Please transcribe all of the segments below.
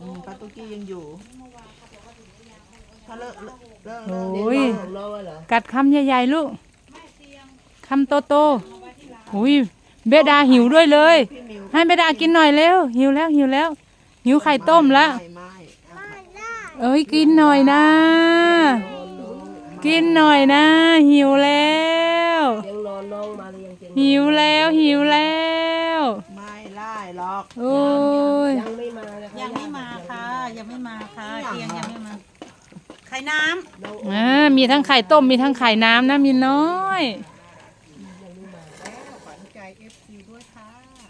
อืมปลาตุกี้ยังอยู่ถ้าเลิกเลิกเลิกโอเลิก้ยของน้องอะเหรอกัดคำใหญ่ๆลูกคำโตๆอุ้ยเบดาหิวด้วยเลย พี่มิวให้เบดากินหน่อยเร็ว หิวแล้วหิวแล้ว หิวไข่ต้มแล้ว ไม่ไม่เอาเอ้ยกินหน่อยนะ กินหน่อยนะ หิวแล้ว ยังนอนน้องมาเลยยังเตียงหิวแล้วหิวแล้ว ไม่ไล่หรอกโอ้ยยังไม่มานะคะยังไม่มาค่ะ ยังไม่มาค่ะเตียงยังไม่มา ไข่น้อ่ามีทั้งไข่ต้มมีทั้งไข่น้ำนะมีน้อย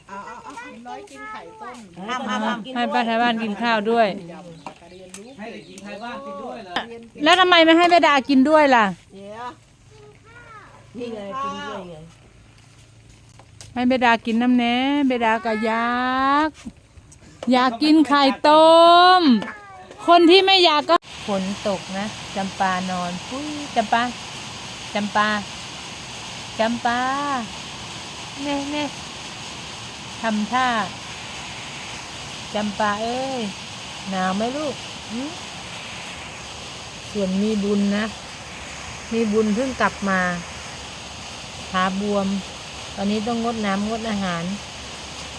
เอาเอาเอาำอ้ำอ้ำอ้ำให้ป้าไทยบ้านกินข้าวด้วย ให้เด็กหญิงไทยบ้านกินด้วยเหรอแล้วทำไมไม่ให้เบดากินด้วยล่ะเดี๋ยวนี่ไงกินด้วยไงให้เบดากินน้ำแหน่เบดากะอยาก อยากกินไข่ต้ม คนที่ไม่อยากก็ฝนตกนะจำปานอนปุ้ยจำปาจำปาจำปาเน่เน่ทำท่าจำปาเอ้ยหนาวไหมลูกส่วนมีบุญนะ มีบุญเพิ่งกลับมาขาบวม ตอนนี้ต้องงดน้ำงดอาหาร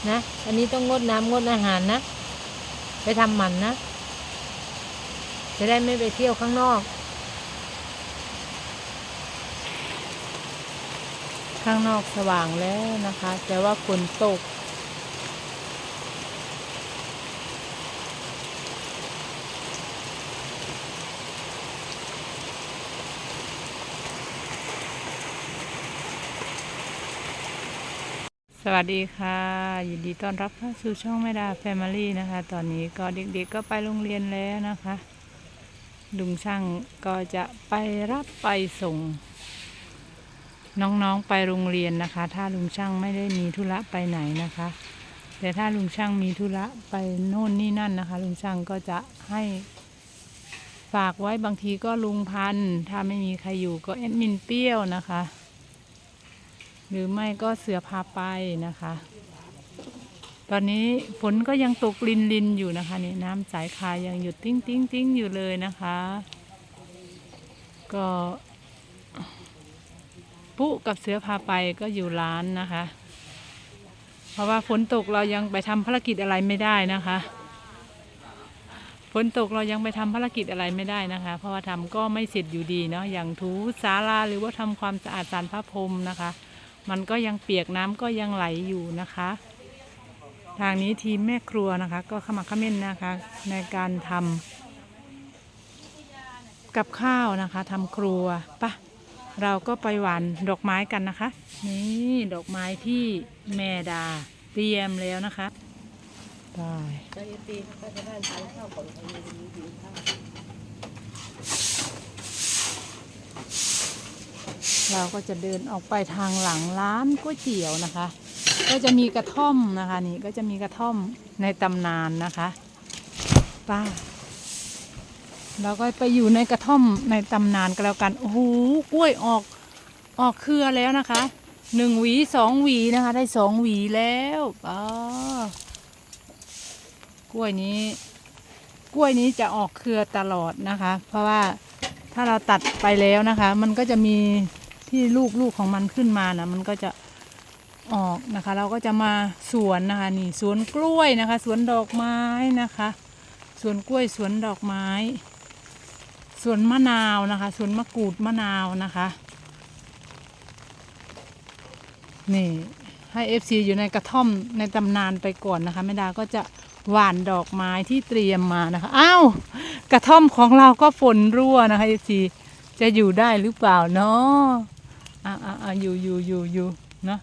นะ อันนี้ต้องงดน้ำงดอาหารนะ ไปทำหมันนะ จะได้ไม่ไปเที่ยวข้างนอก ข้างนอกสว่างแล้วนะคะ แต่ว่าฝนตก สวัสดีค่ะ ยินดีต้อนรับเข้าสู่ช่องแม่ดาแฟมิลี่นะคะ ตอนนี้ก็เด็กๆก็ไปโรงเรียนแล้วนะคะลุงช่างก็จะไปรับไปส่ง น้องๆไปโรงเรียนนะคะ ถ้าลุงช่างไม่ได้มีธุระไปไหนนะคะ แต่ถ้าลุงช่างมีธุระไปโน่นนี่นั่นนะคะ ลุงช่างก็จะให้ฝากไว้บางทีก็ลุงพันถ้าไม่มีใครอยู่ก็แอดมินเปรี้ยวนะคะ หรือไม่ก็เสือพาไปนะคะ ตอนนี้ฝนก็ยังตกลินลินอยู่นะคะนี่น้ำสายคายังหยุดติ้งติ้งติ้งอยู่เลยนะคะ ก็ปุ๊กับเสือพาไปก็อยู่ร้านนะคะ เพราะว่าฝนตกเรายังไปทำภารกิจอะไรไม่ได้นะคะฝนตกเรายังไปทำภารกิจอะไรไม่ได้นะคะ เพราะว่าทำก็ไม่เสร็จอยู่ดีเนาะอย่างถูศาลาหรือว่าทำความสะอาดสารพระพรหมนะคะ มันก็ยังเปียกน้ำก็ยังไหลอยู่นะคะ ทางนี้ทีมแม่ครัวนะคะ ก็ขมักเขม้นนะคะ ในการทำกับข้าวนะคะทำครัวปะเราก็ไปหวานดอกไม้กันนะคะ นี่ดอกไม้ที่แม่ดาเตรียมแล้วนะคะได้ทานข้าวก่อน เราก็จะเดินออกไปทางหลังร้านก๋วยเตี๋ยวนะคะ ก็จะมีกระท่อมนะคะนี่ก็จะมีกระท่อมในตำนานนะคะป้าเราก็ไปอยู่ในกระท่อมในตำนานกันแล้วกันโอ้โหกล้วยออกออกเครือแล้วนะคะหนึ่งหวีสองหวีนะคะ ได้สองหวีแล้วป้ากล้วยนี้ กล้วยนี้จะออกเครือตลอดนะคะ เพราะว่า ถ้าเราตัดไปแล้วนะคะ มันก็จะมีที่ลูกลูกของมันขึ้นมานะมันก็จะออกนะคะ เราก็จะมาสวนนะคะนี่สวนกล้วยนะคะ สวนดอกไม้นะคะ สวนกล้วยสวนดอกไม้ สวนมะนาวนะคะสวนมะกรูดมะนาวนะคะนี่ ให้ FC อยู่ในกระท่อมในตำนานไปก่อนนะคะแม่ดาก็จะหว่านดอกไม้ที่เตรียมมานะคะอ้าวกระท่อมของเราก็ฝนรั่วนะคะ FC จะอยู่ได้หรือเปล่าเนาะอ่าอ่าอ่าอยู่อยู่อยู่อยู่เนาะ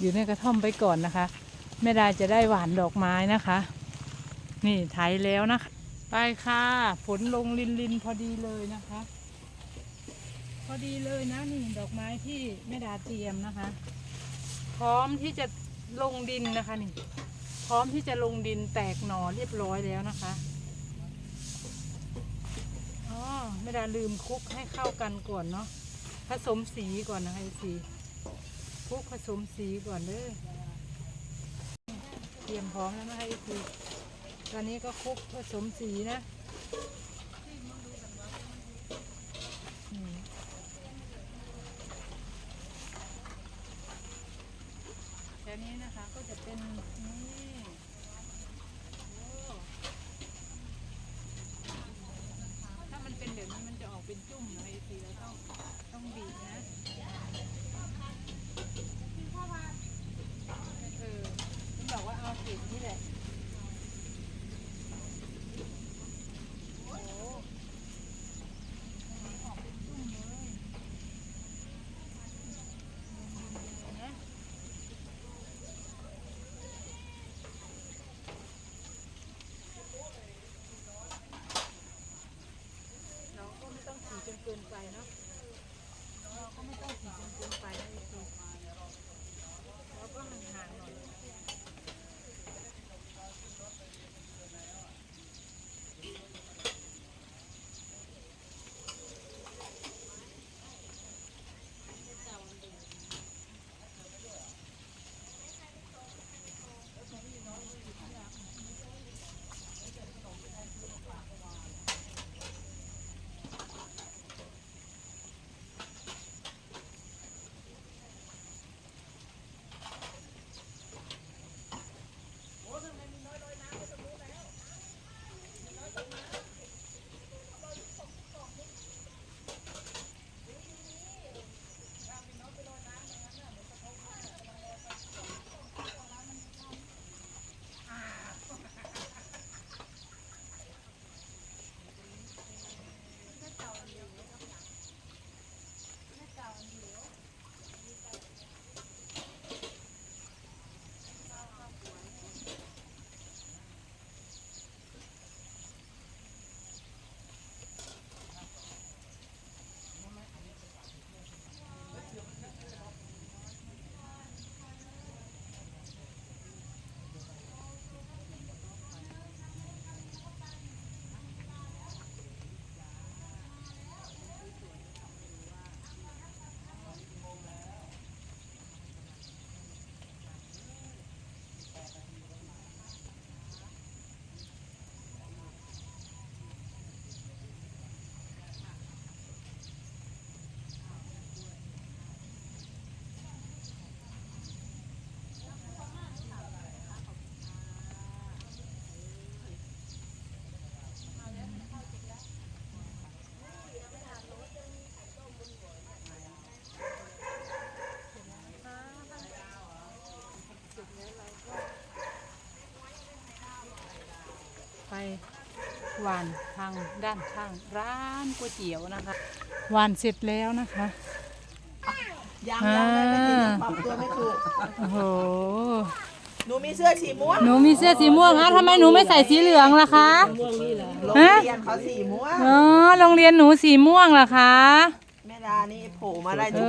อยู่ในกระท่อมไปก่อนนะคะแม่ดาจะได้หว่านดอกไม้นะคะ นี่ไถแล้วนะคะไปค่ะฝนลงลินลินพอดีเลยนะคะ พอดีเลยนะนี่ดอกไม้ที่แม่ดาเตรียมนะคะ พร้อมที่จะลงดินนะคะนี่ พร้อมที่จะลงดินแตกหน่อเรียบร้อยแล้วนะคะอ๋อแม่ไดาลืมคลุกให้เข้ากันก่อนเนาะผสมสีก่อนนะคะสีคลุกผสมสีก่อนเด้อเตรียมพร้อมแล้วนะคะสีตอนนี้ก็คลุกผสมสีนะอืมแค่ นี้นะคะ ก็จะเป็นนี่ หวานทางด้านข้างร้านก๋วยเตี๋ยวนะคะหวานเสร็จแล้วนะคะยังยังไม่ได้ยังปรับตัวไม่ถูกโอ้โหหนูมีเสื้อสีม่วงหนูมีเสื้อสีม่วงฮะทำไมหนูไม่ใส่สีเหลืองล่ะคะม่วงนี่เหรอโรงฮะเรียนเขาสีม่วงอ๋อโรงเรียนหนูสีม่วงล่ะคะแม่ดานี่โผล่มาได้เอทุก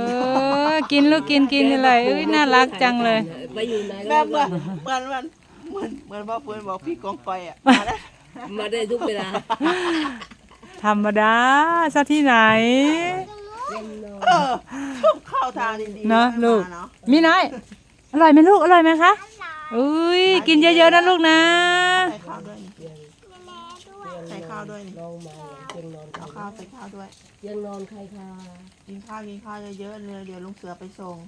อกินลูกกินกินเลยเอ้ยน่ารักจังเลยไปอยู่ไหนแม่ก็เหมือนเหมือนเหมือนเหมือนเหมือนว่าเพื่อนบอกพี่กองกอยอะมาแล้ว มาได้ทุกเวลาธรรมดาซะที่ไหน เออชอบเข้าทางดีๆเนอะไม่ลูก มาเนาะมีน้อยอร่อยไหมลูกอร่อยไหมคะอุ้ยกินเยอะๆนะลูกนะ ใส่ข้าวด้วยนี่ใส่ข้าวด้วยนี่ลองมาเตียงนอนเอาข้าวใส่ข้าวด้วย เตียงนอนใครคะ กินข้าวกินข้าวเยอะๆเลยเดี๋ยวลุงเสือไปส่ง